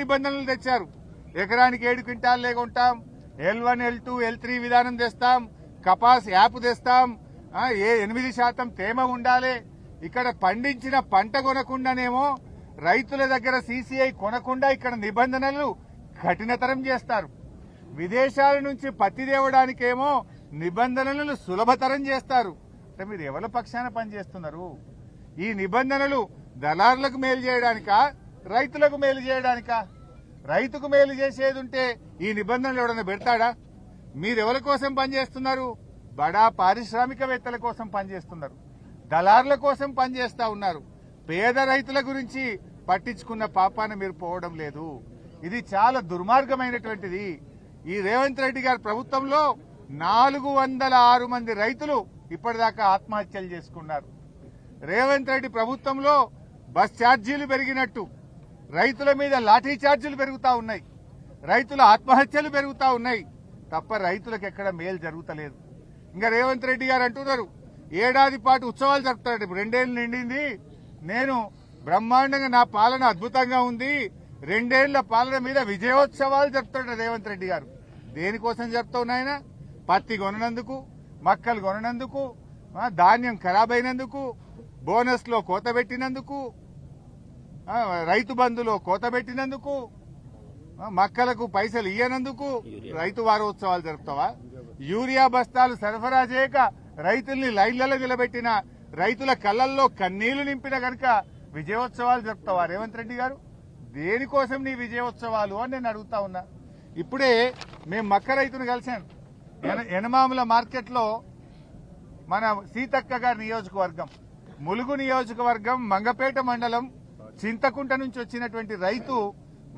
నిబంధనలు తెచ్చారు. ఎకరానికి ఏడు క్వింటాల్లే కొంటాం. L one L two L three విధానం తెస్తాం. కపాస్ యాప్ తెస్తాం. ఏ ఎనిమిది శాతం తేమ ఉండాలి. ఇక్కడ పండించిన పంట కొనకుండానేమో రైతుల దగ్గర సీసీఐ కొనకుండా ఇక్కడ నిబంధనలు కఠినతరం చేస్తారు. విదేశాల నుంచి పత్తి తేవడానికేమో నిబంధనలను సులభతరం చేస్తారు. అంటే మీరు ఎవరి పక్షాన పనిచేస్తున్నారు? ఈ నిబంధనలు దళారులకు మేలు చేయడానికా? రైతులకు మేలు చేయడానికా? రైతుకు మేలు చేసేది ఉంటే ఈ నిబంధనలు ఎవడన్నా పెడతాడా? మీరెవరి కోసం పనిచేస్తున్నారు? బడా పారిశ్రామికవేత్తల కోసం పనిచేస్తున్నారు. దళారుల కోసం పనిచేస్తా ఉన్నారు. పేద రైతుల గురించి పట్టించుకున్న పాపాన మీరు పోవడం లేదు. ఇది చాలా దుర్మార్గమైనటువంటిది. ఈ రేవంత్ రెడ్డి గారి ప్రభుత్వంలో నాలుగు వందల ఆరు మంది రైతులు ఇప్పటిదాకా ఆత్మహత్యలు చేసుకున్నారు. రేవంత్ రెడ్డి ప్రభుత్వంలో బస్ ఛార్జీలు పెరిగినట్టు. రైతుల మీద లాఠీ ఛార్జీలు పెరుగుతా ఉన్నాయి. రైతుల ఆత్మహత్యలు పెరుగుతా ఉన్నాయి. తప్ప రైతులకు ఎక్కడ మేలు జరుగుతలేదు. ఇంకా రేవంత్ రెడ్డి గారు అంటున్నారు ఏడాది పాటు ఉత్సవాలు జరుపుతాడు ఇప్పుడు రెండేళ్ళు నిండింది. నేను బ్రహ్మాండంగా నా పాలన అద్భుతంగా ఉంది. రెండేళ్ళ పాలన మీద విజయోత్సవాలు జరుపుతాడు రేవంత్ రెడ్డి గారు. దేనికోసం జరుపుతావు నాయన? పత్తి కొననందుకు మక్కలు కొననందుకు ధాన్యం ఖరాబ్ అయినందుకు బోనస్లో కోత పెట్టినందుకు రైతు బంధులో కోత పెట్టినందుకు మక్కలకు పైసలు ఇయ్యనందుకు రైతు వారోత్సవాలు జరుపుతావా? యూరియా బస్తాలు సరఫరా చేయక రైతుల్ని లైన్లలో నిలబెట్టిన రైతుల కళ్ళల్లో కన్నీళ్ళు నింపిన గనుక విజయోత్సవాలు జరుపుతావా రేవంత్ రెడ్డి గారు? దేనికోసం నీ విజయోత్సవాలు అని నేను అడుగుతా ఉన్నా. ఇప్పుడే మేము మక్క రైతును కలిశాను ఎన- ఎనమాముల మార్కెట్లో మన సీతక్క గారి నియోజకవర్గం ములుగు నియోజకవర్గం మంగపేట మండలం చింతకుంట నుంచి వచ్చినటువంటి రైతు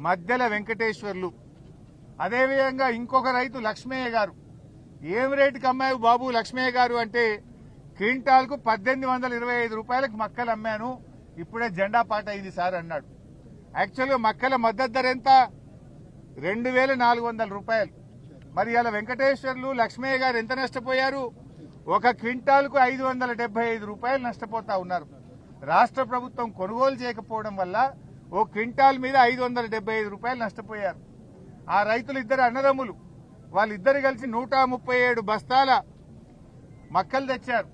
మధ్యల వెంకటేశ్వర్లు. అదేవిధంగా ఇంకొక రైతు లక్ష్మయ్య గారు. ఏం రేటుకి అమ్మాయి బాబు లక్ష్మయ్య గారు అంటే క్వింటాల్కు పద్దెనిమిది వందల ఇరవై ఐదు రూపాయలకు మక్కలు అమ్మాను. ఇప్పుడే జెండా పాట అయింది సార్ అన్నాడు. యాక్చువల్గా మక్కల మద్దతు ధర ఎంత? రెండు వేల నాలుగు వందల రూపాయలు. మరి ఇలా వెంకటేశ్వర్లు లక్ష్మయ్య గారు ఎంత నష్టపోయారు? ఒక క్వింటాల్కు ఐదు వందల డెబ్బై ఐదు రూపాయలు నష్టపోతా ఉన్నారు. రాష్ట్ర ప్రభుత్వం కొనుగోలు చేయకపోవడం వల్ల ఓ క్వింటాల్ మీద ఐదు వందల డెబ్బై ఐదు రూపాయలు నష్టపోయారు. ఆ రైతులు ఇద్దరు అన్నదమ్ములు. వాళ్ళిద్దరు కలిసి నూట ముప్పై ఏడు బస్తాల మక్కలు తెచ్చారు.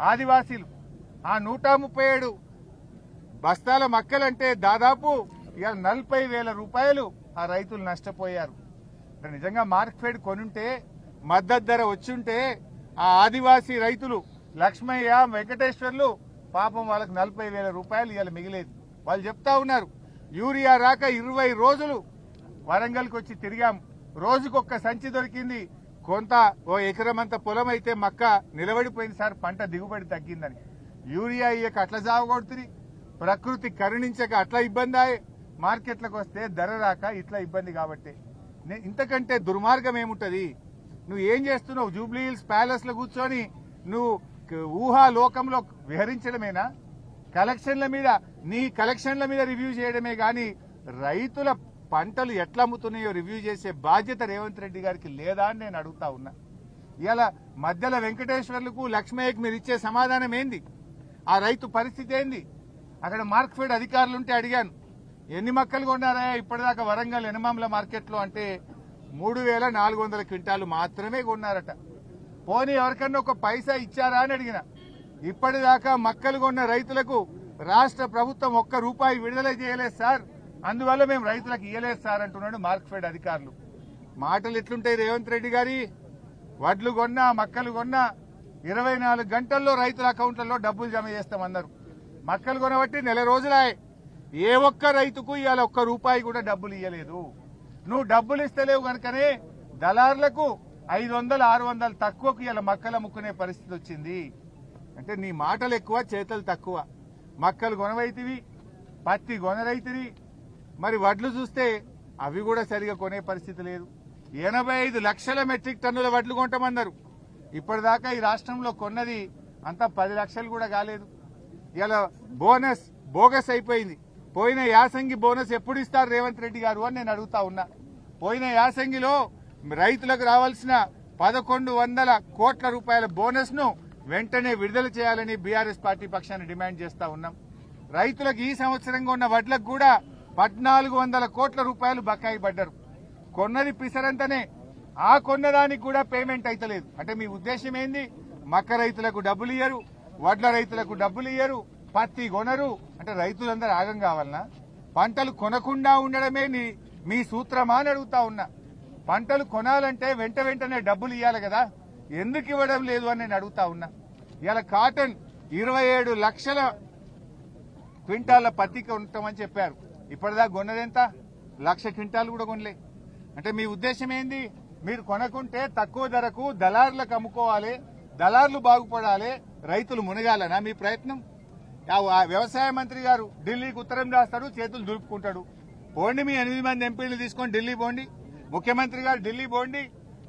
ఆదివాసీలు. ఆ నూట ముప్పై ఏడు బస్తాల మక్కలంటే దాదాపు ఇక నలభై వేల రూపాయలు ఆ రైతులు నష్టపోయారు. నిజంగా మార్కెట్ కొనుంటే మద్దతు ధర వచ్చుంటే ఆ ఆదివాసీ రైతులు లక్ష్మయ్య వెంకటేశ్వర్లు పాపం వాళ్ళకి నలభై వేల రూపాయలు ఇవాళ మిగిలేదు. వాళ్ళు చెప్తా ఉన్నారు యూరియా రాక ఇరవై రోజులు వరంగల్కి వచ్చి తిరిగాం. రోజుకొక్క సంచి దొరికింది. కొంత ఓ ఎకరమంత పొలం అయితే మక్క నిలబడిపోయింది సార్ పంట దిగుబడి తగ్గిందని. యూరియా ఇయ్యక అట్లా జావగొడుతుంది ప్రకృతి కరుణించక అట్లా ఇబ్బంది అయ్యే మార్కెట్లకు వస్తే ధర రాక ఇట్లా ఇబ్బంది కాబట్టి. ఇంతకంటే దుర్మార్గం ఏముంటది? నువ్వు ఏం చేస్తున్నావు? జూబ్లీ హిల్స్ ప్యాలెస్లో కూర్చొని నువ్వు ఊహా లోకంలో విహరించడమేనా? కలెక్షన్ల మీద నీ కలెక్షన్ల మీద రివ్యూ చేయడమే కానీ రైతుల పంటలు ఎట్లా అమ్ముతున్నాయో రివ్యూ చేసే బాధ్యత రేవంత్ రెడ్డి గారికి లేదా అని నేను అడుగుతా ఉన్నా. ఇలా మధ్యల వెంకటేశ్వర్లకు లక్ష్మయ్యకు మీరు ఇచ్చే సమాధానం ఏంది ఆ రైతు పరిస్థితి ఏంది? అక్కడ మార్క్ఫెడ్ అధికారులు ఉంటే అడిగాను. ఎన్ని మక్కలు కొన్నారా ఇప్పటిదాకా వరంగల్ ఎనమామల మార్కెట్లో అంటే మూడు వేల నాలుగు వందల క్వింటాలు మాత్రమే కొన్నారట. పోనీ ఎవరికన్నా ఒక పైసా ఇచ్చారా అని అడిగిన. ఇప్పటిదాకా మక్కలు కొన్న రైతులకు రాష్ట్ర ప్రభుత్వం ఒక్క రూపాయి విడుదల చేయలేదు సార్. అందువల్ల మేము రైతులకు ఇయ్యలేదు సార్ అంటున్నాడు మార్క్ఫెడ్ అధికారులు. మాటలు ఎట్లుంటాయి రేవంత్ రెడ్డి గారి? వడ్లు కొన్నా మక్కలు కొన్నా ఇరవై నాలుగు గంటల్లో రైతుల అకౌంట్లలో డబ్బులు జమ చేస్తామన్నారు. మక్కలు కొనబట్టి నెల రోజులాయే ఏ ఒక్క రైతుకు ఇవాళ ఒక్క రూపాయి కూడా డబ్బులు ఇవ్వలేదు నువ్వు డబ్బులు ఇస్తలేవు కనుకనే దళారులకు ఐదు వందలు ఆరు వందలు తక్కువకు ఇలా మక్కలు అమ్ముకునే పరిస్థితి వచ్చింది. అంటే నీ మాటలు ఎక్కువ చేతలు తక్కువ. మక్కలు కొనవైతివి పత్తి కొనరైతివి మరి వడ్లు చూస్తే అవి కూడా సరిగా కొనే పరిస్థితి లేదు. ఎనభై ఐదు లక్షల మెట్రిక్ టన్నుల వడ్లు కొంటామన్నారు ఇప్పటిదాకా ఈ రాష్ట్రంలో కొన్నది అంతా పది లక్షలు కూడా కాలేదు. ఇలా బోనస్ బోగస్ అయిపోయింది. పోయిన యాసంగి బోనస్ ఎప్పుడు ఇస్తారు రేవంత్ రెడ్డి గారు అని నేను అడుగుతా ఉన్నా. పోయిన యాసంగిలో రైతులకు రావాల్సిన పదకొండు వందల కోట్ల రూపాయల బోనస్ను వెంటనే విడుదల చేయాలని బీఆర్ఎస్ పార్టీ పక్షాన్ని డిమాండ్ చేస్తా ఉన్నాం. రైతులకు ఈ సంవత్సరంగా ఉన్న వడ్లకు కూడా పద్నాలుగు వందల కోట్ల రూపాయలు బకాయి పడ్డారు. కొన్నది పిసరంతనే ఆ కొన్నదానికి కూడా పేమెంట్ అయితలేదు. అంటే మీ ఉద్దేశం ఏంది? మక్క రైతులకు డబ్బులు ఇయ్యరు వడ్ల రైతులకు డబ్బులు ఇయ్యరు పత్తి కొనరు. అంటే రైతులందరూ ఆగం కావాలనా? పంటలు కొనకుండా ఉండడమే మీ సూత్రమా అని అడుగుతా ఉన్నా. పంటలు కొనాలంటే వెంట వెంటనే డబ్బులు ఇవ్వాలి కదా. ఎందుకు ఇవ్వడం లేదు అని నేను అడుగుతా ఉన్నా. ఇలా కాటన్ ఇరవై ఏడు లక్షల క్వింటాల పత్తి కొంటామని చెప్పారు. ఇప్పటిదాకా కొన్నదెంత లక్ష క్వింటాలు కూడా కొనలే. అంటే మీ ఉద్దేశం ఏంది? మీరు కొనకుంటే తక్కువ ధరకు దళారులకు అమ్ముకోవాలి దళారులు బాగుపడాలి రైతులు మునగాలనా మీ ప్రయత్నం? ఆ- వ్యవసాయ మంత్రి గారు ఢిల్లీకి ఉత్తరం రాస్తాడు చేతులు దులుపుకుంటాడు. పోండి మీ ఎనిమిది మంది ఎంపీలు తీసుకొని ఢిల్లీ పోండి. ముఖ్యమంత్రి గారు ఢిల్లీ పోండి.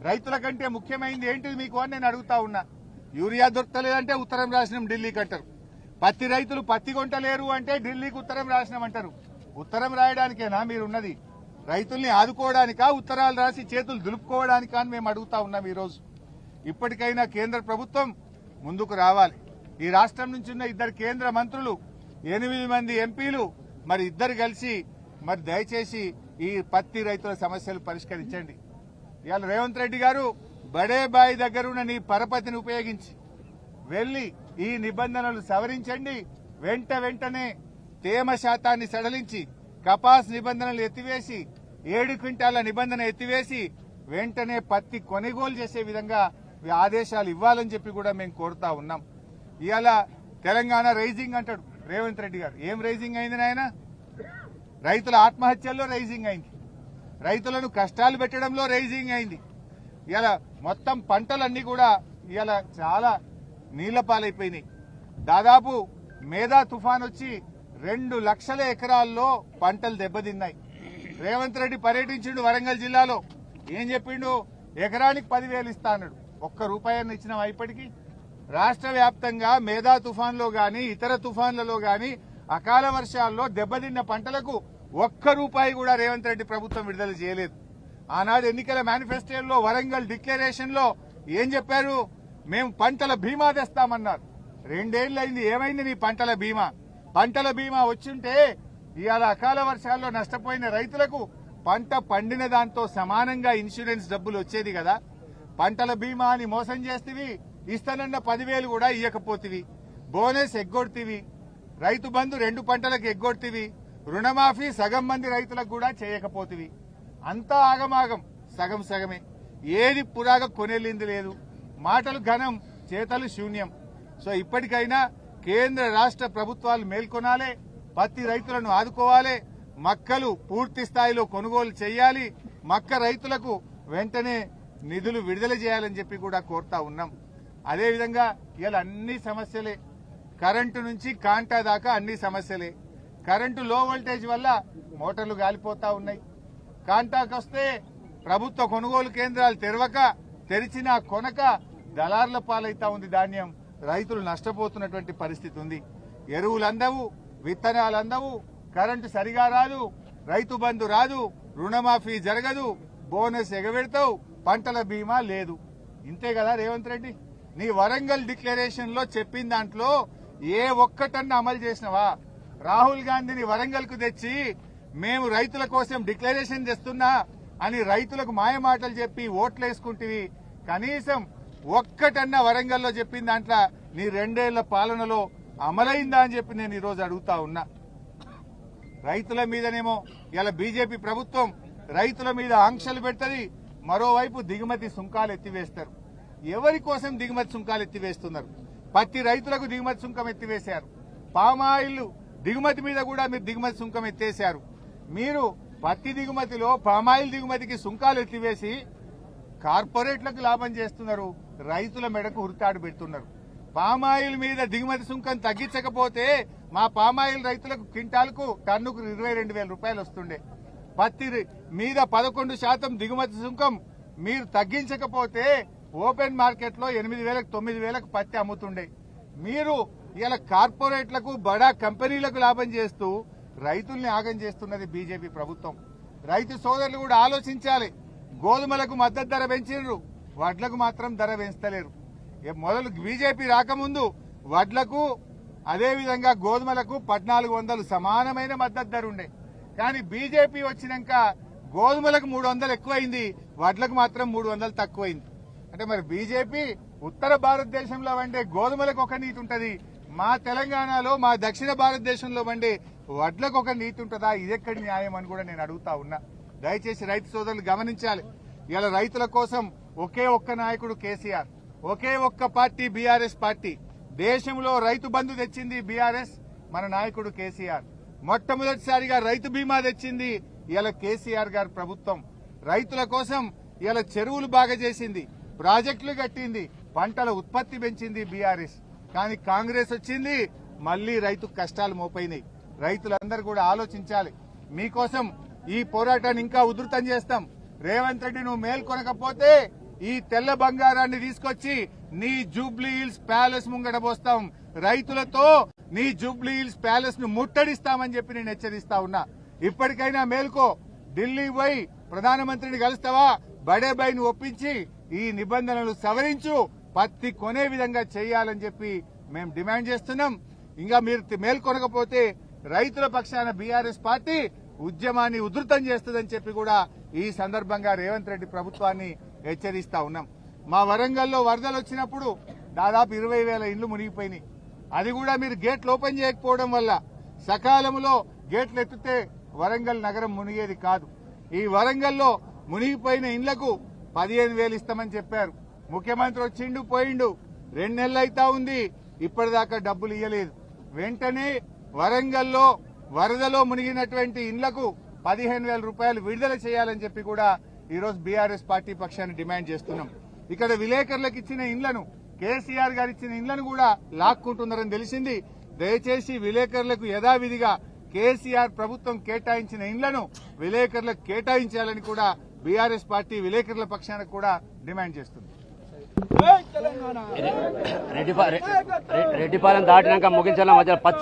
రైతుల కంటే ముఖ్యమైనది ఏంటిది మీకు అని నేను అడుగుతా ఉన్నా. యూరియా దొరకలేదంటే ఉత్తరం రాసినాం ఢిల్లీకి అంటారు పత్తి రైతులు పత్తి కొంటలేరు అంటే ఢిల్లీకి ఉత్తరం రాసినామంటారు ఉత్తరం రాయడానికేనా మీరు ఉన్నది రైతుల్ని ఆదుకోవడానికా ఉత్తరాలు రాసి చేతులు దులుపుకోవడానికా అని మేము అడుగుతా ఉన్నాం ఈరోజు. ఇప్పటికైనా కేంద్ర ప్రభుత్వం ముందుకు రావాలి. ఈ రాష్ట్రం నుంచి ఉన్న ఇద్దరు కేంద్ర మంత్రులు ఎనిమిది మంది ఎంపీలు మరి ఇద్దరు కలిసి మరి దయచేసి ఈ పత్తి రైతుల సమస్యలు పరిష్కరించండి. ఇవాళ రేవంత్ రెడ్డి గారు బడే బాయి దగ్గరున్న నీ పరపతిని ఉపయోగించి వెళ్ళి ఈ నిబంధనలు సవరించండి. వెంట వెంటనే తేమ శాతాన్ని సడలించి కపాస్ నిబంధనలు ఎత్తివేసి ఏడు క్వింటాల నిబంధన ఎత్తివేసి వెంటనే పత్తి కొనుగోలు చేసే విధంగా ఆదేశాలు ఇవ్వాలని చెప్పి కూడా మేము కోరుతా ఉన్నాం. ఇవాళ తెలంగాణ రైజింగ్ అంటాడు రేవంత్ రెడ్డి గారు. ఏం రైజింగ్ అయింది నాయనా? రైతుల ఆత్మహత్యల్లో రైజింగ్ అయింది. రైతులను కష్టాలు పెట్టడంలో రైజింగ్ అయింది. ఇలా మొత్తం పంటలన్నీ కూడా ఇలా చాలా నీళ్ళ పాలైపోయినాయి దాదాపు మేధా తుఫాన్ వచ్చి రెండు లక్షల ఎకరాల్లో పంటలు దెబ్బతిన్నాయి. రేవంత్ రెడ్డి పర్యటించిండు వరంగల్ జిల్లాలో. ఏం చెప్పిండు? ఎకరానికి పదివేలు ఇస్తా అన్నాడు. ఒక్క రూపాయని ఇచ్చినాం ఇప్పటికీ? రాష్ట్ర వ్యాప్తంగా మేధా తుఫాన్లో గాని ఇతర తుఫాన్లలో గాని అకాల వర్షాల్లో దెబ్బతిన్న పంటలకు ఒక్క రూపాయి కూడా రేవంత్ రెడ్డి ప్రభుత్వం విడుదల చేయలేదు. ఆనాడు ఎన్నికల మేనిఫెస్టోలో వరంగల్ డిక్లరేషన్లో ఏం చెప్పారు? మేము పంటల బీమా తెస్తామన్నారు. రెండేళ్ళైంది ఏమైంది నీ పంటల బీమా? పంటల బీమా వచ్చుంటే ఇవాళ అకాల వర్షాల్లో నష్టపోయిన రైతులకు పంట పండిన దాంతో సమానంగా ఇన్సూరెన్స్ డబ్బులు వచ్చేది కదా. పంటల బీమా అని మోసం చేస్తేవి ఇస్తానన్న పదివేలు కూడా ఇయ్యకపోతివి. బోనస్ ఎగ్గొడితివి. రైతు బంధు రెండు పంటలకు ఎగ్గొడితివి. రుణమాఫీ సగం మంది రైతులకు కూడా చేయకపోతుంది అంతా ఆగమాగం సగం సగమే. ఏది పురాగా కొనేలింది లేదు. మాటలు ఘనం చేతలు శూన్యం. సో ఇప్పటికైనా కేంద్ర రాష్ట్ర ప్రభుత్వాలు మేల్కొనాలి పత్తి రైతులను ఆదుకోవాలి మక్కలు పూర్తి స్థాయిలో కొనుగోలు చేయాలి మక్క రైతులకు వెంటనే నిధులు విడుదల చేయాలని చెప్పి కూడా కోరుతా ఉన్నాం. అదేవిధంగా ఇలా అన్ని సమస్యలే. కరెంటు నుంచి కాంటా దాకా అన్ని సమస్యలే. కరెంటు లో వోల్టేజ్ వల్ల మోటార్లు గాలిపోతా ఉన్నాయి. కాంటాకు వస్తే ప్రభుత్వ కొనుగోలు కేంద్రాలు తెరవక తెరిచిన కొనక దళారుల పాలైతా ఉంది ధాన్యం. రైతులు నష్టపోతున్నటువంటి పరిస్థితి ఉంది. ఎరువులు అందవు విత్తనాలు అందవు కరెంటు సరిగా రాదు రైతు బంధు రాదు రుణమాఫీ జరగదు బోనస్ ఎగబెడతావు పంటల బీమా లేదు. ఇంతే కదా రేవంత్ రెడ్డి? నీ వరంగల్ డిక్లరేషన్లో చెప్పిన దాంట్లో ఏ ఒక్కటన్నా అమలు చేసినవా? రాహుల్ గాంధీని వరంగల్కు తెచ్చి మేము రైతుల కోసం డిక్లరేషన్ చేస్తున్నా అని రైతులకు మాయమాటలు చెప్పి ఓట్లు వేసుకుంటివి కనీసం ఒక్కటన్నా వరంగల్లో చెప్పిన దాంట్లో నీ రెండేళ్ళ పాలనలో అమలైందా అని చెప్పి నేను ఈరోజు అడుగుతా ఉన్నా. రైతుల మీదనేమో ఇలా బీజేపీ ప్రభుత్వం రైతుల మీద ఆంక్షలు పెడుతుంది మరోవైపు దిగుమతి సుంకాలు ఎత్తివేస్తారు. ఎవరి కోసం దిగుమతి సుంకాలు ఎత్తివేస్తున్నారు? పత్తి రైతులకు దిగుమతి సుంకం ఎత్తివేశారు. పామాయిల్ దిగుమతి మీద కూడా మీరు దిగుమతి సుంకం ఎత్తేశారు. మీరు పత్తి దిగుమతిలో పామాయిల్ దిగుమతికి సుంకాలు ఎత్తివేసి కార్పొరేట్లకు లాభం చేస్తున్నారు. రైతుల మెడకు హుర్తాడు పెడుతున్నారు. పామాయిల్ మీద దిగుమతి సుంకం తగ్గించకపోతే మా పామాయిల్ రైతులకు క్వింటాల్కు టన్నుకు ఇరవై రెండు వేల రూపాయలు వస్తుండే. పత్తి మీద పదకొండు శాతం దిగుమతి సుంకం మీరు తగ్గించకపోతే ఓపెన్ మార్కెట్లో ఎనిమిది వేలకు తొమ్మిది వేలకు పత్తి అమ్ముతుండే. మీరు ఇలా కార్పొరేట్లకు బడా కంపెనీలకు లాభం చేస్తూ రైతుల్ని ఆగం చేస్తున్నది బీజేపీ ప్రభుత్వం. రైతు సోదరులు కూడా ఆలోచించాలి. గోధుమలకు మద్దతు ధర పెంచిర్రు. వడ్లకు మాత్రం ధర పెంచలేరు. మొదలు బీజేపీ రాకముందు వడ్లకు అదేవిధంగా గోధుమలకు పద్నాలుగు వందలు సమానమైన మద్దతు ధర ఉండే. కానీ బీజేపీ వచ్చినాక గోధుమలకు మూడు వందలు ఎక్కువైంది వడ్లకు మాత్రం మూడు వందలు తక్కువైంది. అంటే మరి బీజేపీ ఉత్తర భారతదేశంలో వండే గోధుమలకు ఒక నీతి ఉంటది. మా తెలంగాణలో మా దక్షిణ భారతదేశంలో వండే వడ్లకు ఒక నీతి ఉంటుందా? ఇదెక్కడి న్యాయం అని కూడా నేను అడుగుతా ఉన్నా. దయచేసి రైతు సోదరులు గమనించాలి. ఇలా రైతుల కోసం ఒకే ఒక్క నాయకుడు కేసీఆర్ ఒకే ఒక్క పార్టీ బీఆర్ఎస్ పార్టీ. దేశంలో రైతు బంధు తెచ్చింది బీఆర్ఎస్ మన నాయకుడు కేసీఆర్. మొట్టమొదటిసారిగా రైతు బీమా తెచ్చింది ఇలా కేసీఆర్ గారి ప్రభుత్వం. రైతుల కోసం ఇలా చెరువులు బాగా చేసింది ప్రాజెక్టులు కట్టింది పంటల ఉత్పత్తి పెంచింది బీఆర్ఎస్. కానీ కాంగ్రెస్ వచ్చింది మళ్ళీ రైతు కష్టాలు మోపైనాయి. రైతులందరూ కూడా ఆలోచించాలి. మీకోసం ఈ పోరాటాన్ని ఇంకా ఉధృతం చేస్తాం. రేవంత్ రెడ్డి నువ్వు మేల్కొనకపోతే ఈ తెల్ల బంగారాన్ని తీసుకొచ్చి నీ జూబ్లీ హిల్స్ ప్యాలెస్ ముంగట పోస్తాం. రైతులతో నీ జూబ్లీ హిల్స్ ప్యాలెస్ను ముట్టడిస్తామని చెప్పి నేను హెచ్చరిస్తా ఉన్నా. ఇప్పటికైనా మేల్కో. ఢిల్లీ పోయి ప్రధానమంత్రిని కలుస్తావా? బడేబాయిని ఒప్పించి ఈ నిబంధనలు సవరించు. పత్తి కొనే విధంగా చేయాలని చెప్పి మేము డిమాండ్ చేస్తున్నాం. ఇంకా మీరు మేల్కొనకపోతే రైతుల పక్షాన బీఆర్ఎస్ పార్టీ ఉద్యమాన్ని ఉధృతం చేస్తుందని చెప్పి కూడా ఈ సందర్భంగా రేవంత్ రెడ్డి ప్రభుత్వాన్ని హెచ్చరిస్తా ఉన్నాం. మా వరంగల్లో వరదలు వచ్చినప్పుడు దాదాపు ఇరవై వేల ఇండ్లు మునిగిపోయినాయి. అది కూడా మీరు గేట్లు ఓపెన్ చేయకపోవడం వల్ల సకాలంలో గేట్లు ఎత్తితే వరంగల్ నగరం మునిగేది కాదు. ఈ వరంగల్లో మునిగిపోయిన ఇండ్లకు పదిహేను వేలు ఇస్తామని చెప్పారు. ముఖ్యమంత్రి వచ్చిండు పోయిండు. రెండు నెలలు అయితా ఉంది. ఇప్పటిదాకా డబ్బులు ఇవ్వలేదు వెంటనే వరంగల్లో వరదలో మునిగినటువంటి ఇండ్లకు పదిహేను వేల రూపాయలు విడుదల చేయాలని చెప్పి కూడా ఈరోజు బీఆర్ఎస్ పార్టీ పక్షాన్ని డిమాండ్ చేస్తున్నాం. ఇక్కడ విలేకరులకు ఇచ్చిన ఇండ్లను కేసీఆర్ గారు ఇచ్చిన ఇండ్లను కూడా లాక్కుంటున్నారని తెలిసింది. దయచేసి విలేకరులకు యథావిధిగా కేసీఆర్ ప్రభుత్వం కేటాయించిన ఇండ్లను విలేకరులకు కేటాయించాలని కూడా బీఆర్ఎస్ పార్టీ విలేకరుల పక్షాన కూడా డిమాండ్ చేస్తుంది. రెడ్డిపాలెం దాటినాక ముగించాల? మధ్య పచ్చి